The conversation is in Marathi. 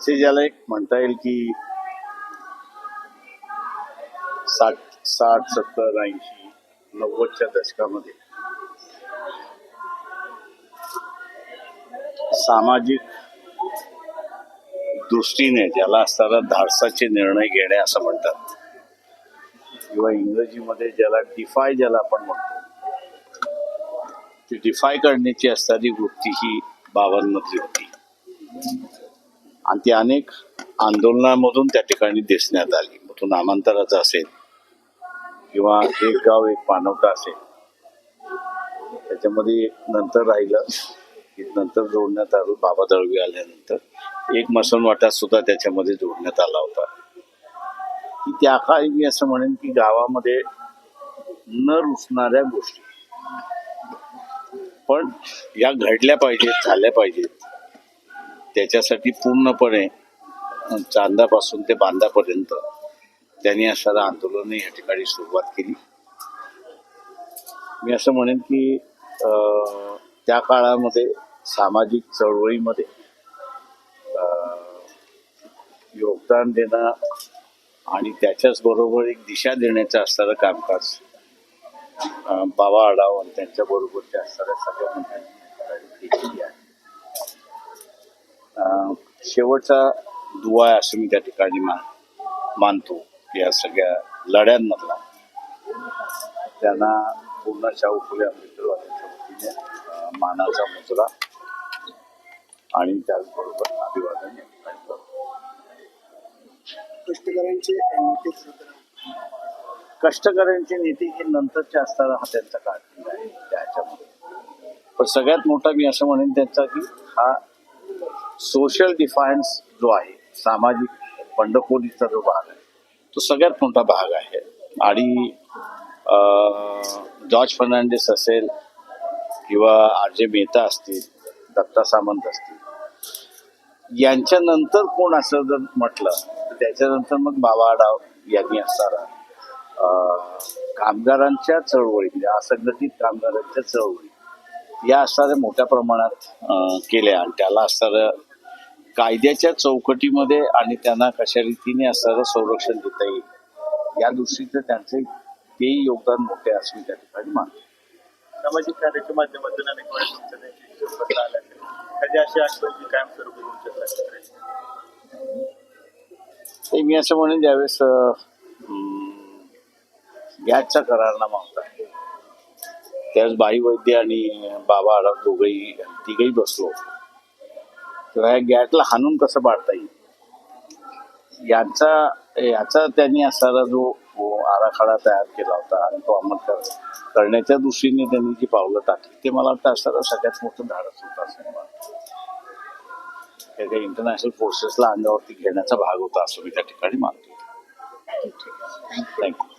असे ज्याला एक म्हणता येईल की साठ साठ सत्तर ऐंशी नव्वदच्या दशकामध्ये सामाजिक दृष्टीने ज्याला असताना धाडसाचे निर्णय घेणे असं म्हणतात. किंवा इंग्रजीमध्ये ज्याला डिफाय ज्याला आपण म्हणतो ती डिफाय करण्याची असणारी वृत्ती ही बाबांमधली होती. आणि ती अनेक आंदोलनामधून त्या ठिकाणी दिसण्यात आली. मग तो नामांतराचा असेल किंवा एक गाव एक पानवटा असेल. त्याच्यामध्ये एक नंतर राहिलं. की नंतर जोडण्यात आलं. बाबा दळवी आल्यानंतर. एक मसनवाटा सुद्धा त्याच्यामध्ये जोडण्यात आला होता. की त्या काळी मी असं म्हणेन की गावामध्ये न रुचणाऱ्या गोष्टी. पण या घडल्या पाहिजेत झाल्या पाहिजेत. त्याच्यासाठी पूर्णपणे चांदापासून ते बांधापर्यंत त्यांनी असणारं आंदोलन या ठिकाणी सुरुवात केली. मी असं म्हणेन की त्या काळामध्ये सामाजिक चळवळीमध्ये योगदान देणं आणि त्याच्याच बरोबर एक दिशा देण्याचं असणारं कामकाज बाबा आढाव आणि त्यांच्या असणाऱ्या सगळ्या मंत्र्यांनी केलेली आहे. शेवटचा दुवा आहे असं मी त्या ठिकाणी मान मानतो या सगळ्या लढ्यांमधला. त्यांना पूर्ण शाहू फुले आंबेडकरवाद्यांच्या वतीने मानाचा मुजरा आणि त्याचबरोबर अभिवादन या ठिकाणी करतो कष्टकऱ्यांची नीती ही नंतरच्या असताना हा त्यांचा काळ आहे. त्याच्यामध्ये पण सगळ्यात मोठा मी असं म्हणेन त्यांचा की हा सोशल डिफायन्स जो आहे सामाजिक बंडखोरीचा जो भाग आहे तो सगळ्यात मोठा भाग आहे. आणि जॉर्ज फर्नांडिस असेल किंवा आर जे मेहता असतील दत्ता सामंत असतील यांच्यानंतर कोण असं जर म्हटलं तर त्याच्यानंतर मग बाबा आढाव यांनी असणारा कामगारांच्या चळवळी म्हणजे असंघटित कामगारांच्या चळवळी या असणाऱ्या मोठ्या प्रमाणात केल्या. आणि त्याला असणारं कायद्याच्या चौकटीमध्ये आणि त्यांना कशा रीतीने असणारं संरक्षण देता येईल या दृष्टीचं त्यांचे तेही योगदान मोठे असं मी त्या ठिकाणी मानतो. सामाजिक कार्याच्या माध्यमातून अनेक वेळा तुमच्या त्यांची पत्र आल्या कधी अशी आठवण जी कायमस्वरूपी तुमच्यात राहते करायची ते मी असं म्हणेन ज्यावेळेस गॅसचा करारनामा होता. त्यावेळेस बाई वैद्य आणि बाबा आढाव दोघंही तिघही बसलो या गॅटला हाणून कसं पाडता येईल? यांचा याचा त्यांनी असणारा जो आराखडा तयार केला होता आणि तो अंमल कर- करण्याच्या दृष्टीने त्यांनी जी पावलं टाकली ते मला वाटतं असणारं सगळ्यात मोठं धाडस होतं असं मला वाटतं. इंटरनॅशनल फोर्सेसला अंगावरती घेण्याचा भाग होता असं मी त्या ठिकाणी मानतो. थँक्यू